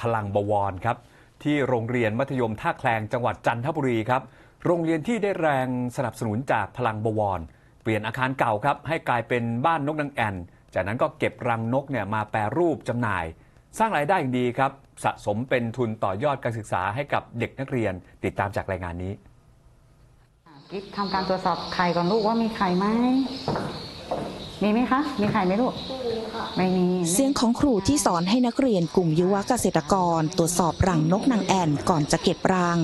พลังบวรครับ ที่โรงเรียนมัธยมท่าแคลงจังหวัดจันทบุรีครับ โรงเรียนที่ได้แรงสนับสนุนจากพลังบวร เปลี่ยนอาคารเก่าครับ ให้กลายเป็นบ้านนกนางแอ่น จากนั้นก็เก็บรังนกเนี่ยมาแปรรูปจำหน่าย สร้างรายได้อย่างดีครับ สะสมเป็นทุนต่อยอดการศึกษาให้กับเด็กนักเรียนติดตามจากรายงานนี้กิ๊กทำการตรวจสอบไข่ก่อนลูกว่ามีไข่ไหม มีไหมคะ มีไข่ไหมลูก ไม่มี เสียงของครูที่สอนให้นักเรียนกลุ่มยุวเกษตรกร ตรวจสอบรังนกนางแอ่นก่อนจะเก็บรัง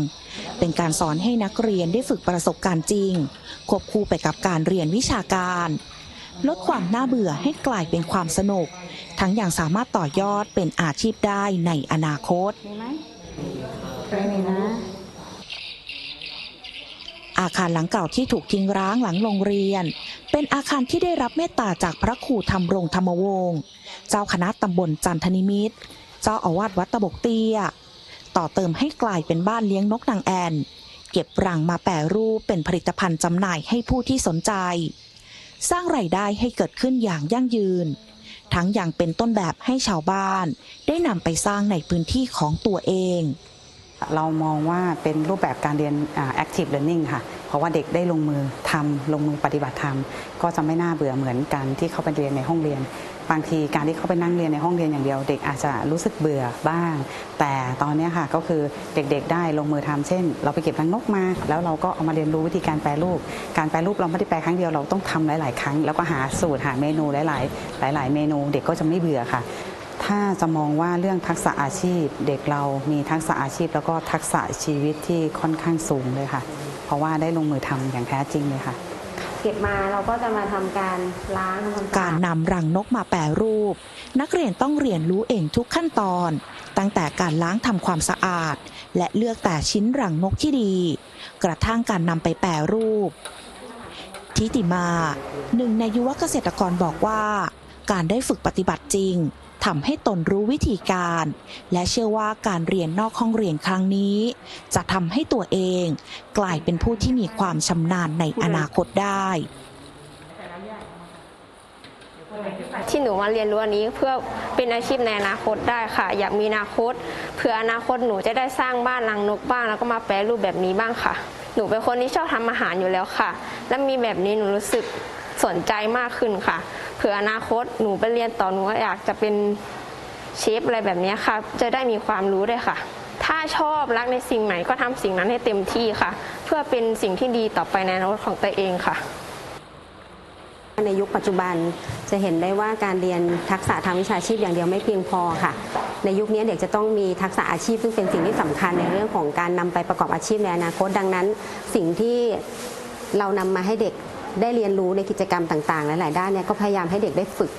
เป็นการสอนให้นักเรียนได้ฝึกประสบการณ์จริง ควบคู่ไปกับการเรียนวิชาการ ลดความน่าเบื่อให้กลายเป็นความสนุก ทั้งอย่างสามารถต่อยอดเป็นอาชีพได้ในอนาคต มีไหมไม่มีนะ อาคารหลังเก่าที่ถูกทิ้งร้างหลังโรงเรียน เป็นอาคารที่ได้รับเมตตาจากพระครูธรรมรงธรรมวงศ์เจ้าคณะตำบลจันทนิมิตร เจ้าอาวาสวัดตะบกเตี้ย ต่อเติมให้กลายเป็นบ้านเลี้ยงนกนางแอ่นเก็บรังมาแปรรูปเป็นผลิตภัณฑ์จำหน่ายให้ผู้ที่สนใจ สร้างไรายได้ให้เกิดขึ้นอย่างยั่งยืน ทั้งอย่างเป็นต้นแบบให้ชาวบ้าน ได้นำไปสร้างในพื้นที่ของตัวเองเรามองว่าเป็นรูปแบบการเรียนอ่า active learning ค่ะ เพราะว่าเด็กได้ลงมือทำลงมือปฏิบัติธรรมก็จะไม่น่าเบื่อเหมือนกันที่เขาไปเรียนในห้องเรียน บางทีการที่เขาไปนั่งเรียนในห้องเรียนอย่างเดียว เด็กอาจจะรู้สึกเบื่อบ้าง แต่ตอนนี้ค่ะก็คือเด็กๆได้ลงมือทำเช่น เราไปเก็บรังนกมา แล้วเราก็เอามาเรียนรู้วิธีการแปรรูป การแปรรูปเราไม่ได้แปรครั้งเดียวเราต้องทำหลาย ๆ ครั้ง แล้วก็หาสูตรหาเมนูหลาย ๆ หลาย ๆ เมนู เด็กก็จะไม่เบื่อค่ะ ถ้าจะมองว่าเรื่องทักษะอาชีพ เด็กเรามีทักษะอาชีพ แล้วก็ทักษะชีวิตที่ค่อนข้างสูงเลยค่ะ เพราะว่าได้ลงมือทำอย่างแท้จริงเลยค่ะเก็บมาเราก็จะมาทำการล้างทำความสะกาอารดนำรังนกมาแปรรูป นักเรียนต้องเรียนรู้เองทุกขั้นตอน ตั้งแต่การล้างทำความสะอาด และเลือกแต่ชิ้นรังนกที่ดี กระทั่งการนำไปแปรรูป ทิติมาหนึ่งในยุวเกษตรกรบอกว่า การได้ฝึกปฏิบัติจริง ทำให้ตนรู้วิธีการ และเชื่อว่าการเรียนนอกห้องเรียนครั้งนี้ จะทำให้ตัวเองกลายเป็นผู้ที่มีความชำนาญในอนาคตได้ที่หนูมาเรียนรู้อันนี้เพื่อเป็นอาชีพในอนาคตได้ค่ะ อยากมีอนาคตเผื่ออนาคตหนูจะได้สร้างบ้านรังนกบ้าง แล้วก็มาแปรรูปแบบนี้บ้างค่ะ หนูเป็นคนที่ชอบทำอาหารอยู่แล้วค่ะ และมีแบบนี้หนูรู้สึก สนใจมากขึ้นค่ะ เผื่ออนาคตหนูไปเรียนต่อหนูก็อยากจะเป็นเชฟอะไรแบบนี้ค่ะ จะได้มีความรู้ด้วยค่ะ ถ้าชอบรักในสิ่งไหนก็ทำสิ่งนั้นให้เต็มที่ค่ะ เพื่อเป็นสิ่งที่ดีต่อไปในอนาคตของตัวเองค่ะในยุคปัจจุบันจะเห็นได้ว่าการเรียนทักษะทางวิชาชีพอย่างเดียวไม่เพียงพอค่ะ ในยุคนี้เด็กจะต้องมีทักษะอาชีพ ซึ่งเป็นสิ่งที่สำคัญในเรื่องของการนำไปประกอบอาชีพในอนาคตดังนั้น สิ่งที่เรานำมาให้เด็ก ได้เรียนรู้ในกิจกรรมต่างๆ หลายๆด้านเนี่ยก็พยายามให้เด็กได้ฝึก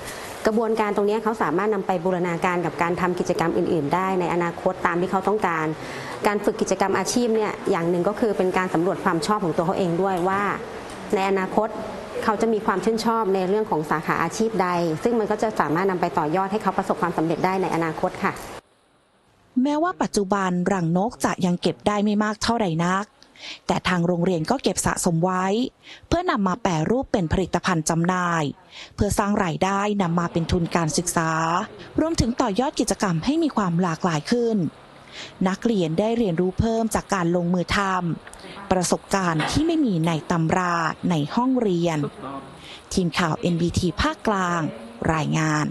กระบวนการตรงนี้เขาสามารถนำไปบูรณาการกับการทำกิจกรรมอื่น ๆ ได้ในอนาคตตามที่เขาต้องการ การฝึกกิจกรรมอาชีพเนี่ยอย่างหนึ่งก็คือเป็นการสำรวจความชอบของตัวเขาเองด้วยว่า ในอนาคตเขาจะมีความชื่นชอบในเรื่องของสาขาอาชีพใด ซึ่งมันก็จะสามารถนำไปต่อยอดให้เขาประสบความสำเร็จได้ในอนาคตค่ะ แม้ว่าปัจจุบันรังนกจะยังเก็บได้ไม่มากเท่าไหร่นัก แต่ทางโรงเรียนก็เก็บสะสมไว้ เพื่อนำมาแปรรูปเป็นผลิตภัณฑ์จำหน่าย เพื่อสร้างรายได้นำมาเป็นทุนการศึกษา รวมถึงต่อยอดกิจกรรมให้มีความหลากหลายขึ้น นักเรียนได้เรียนรู้เพิ่มจากการลงมือทำประสบการณ์ที่ไม่มีในตำราในห้องเรียน ทีมข่าว NBT ภาคกลาง รายงาน